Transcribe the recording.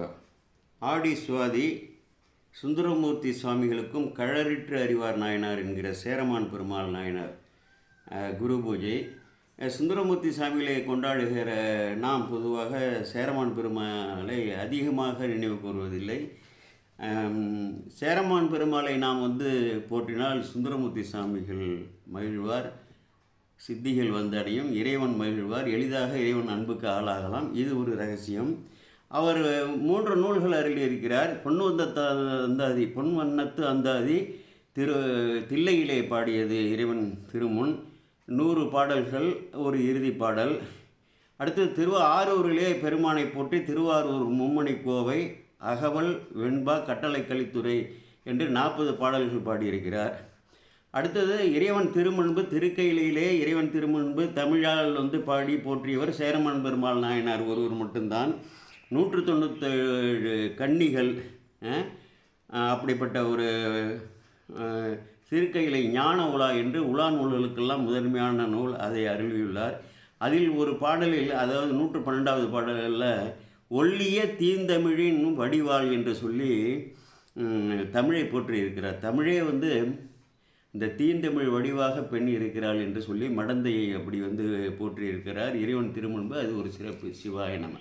சிவா. ஆடி சுவாதி சுந்தரமூர்த்தி சுவாமிகளுக்கும் கழறிற்று அறிவார் நாயனார் என்கிற சேரமான் பெருமாள் நாயனார் குரு பூஜை. சுந்தரமூர்த்தி சாமிகளை கொண்டாடுகிற நாம் பொதுவாக சேரமான் பெருமாளை அதிகமாக நினைவு கூறுவதில்லை. சேரமான் பெருமாளை நாம் வந்து போற்றினால் சுந்தரமூர்த்தி சாமிகள் மகிழ்வார் சித்திகள் வந்தடையும் இறைவன் மகிழ்வார் எளிதாக இறைவன் அன்புக்கு ஆளாகலாம். இது ஒரு ரகசியம். அவர் மூன்று நூல்கள் அருளியிருக்கிறார். பொன் வந்த அந்தாதி பொன் வண்ணத்து அந்தாதி திரு தில்லையிலே பாடியது இறைவன் திருமுன். நூறு பாடல்கள் ஒரு இறுதி பாடல். அடுத்து திரு ஆரூரிலே பெருமானை போற்றி திருவாரூர் மும்மணி கோவை அகவல் வெண்பா கட்டளை கலித்துறை என்று நாற்பது பாடல்கள் பாடியிருக்கிறார். அடுத்தது இறைவன் திருமுன்பு திருக்கையிலே இறைவன் திருமுன்பு தமிழால் வந்து பாடி போற்றியவர் சேரமன் பெருமாள் நாயனார் ஒருவர் மட்டும்தான். நூற்று தொண்ணூத்தேழு கன்னிகள் அப்படிப்பட்ட ஒரு அஹ், ஞான உலா என்று உலா நூல்களுக்கெல்லாம் முதன்மையான நூல் அதை அருளியுள்ளார் அதில் ஒரு பாடலில் அதாவது நூற்று பன்னெண்டாவது பாடலில் ஒல்லிய தீந்தமிழின் வடிவாள் என்று சொல்லி தமிழை போற்றி இருக்கிறார் தமிழே வந்து இந்த தீந்தமிழ் வடிவாக பெண் இருக்கிறாள் என்று சொல்லி மடந்தையை அப்படி வந்து போற்றியிருக்கிறார். இறைவன் திருமுன்பு அது ஒரு சிறப்பு சிவாய நம.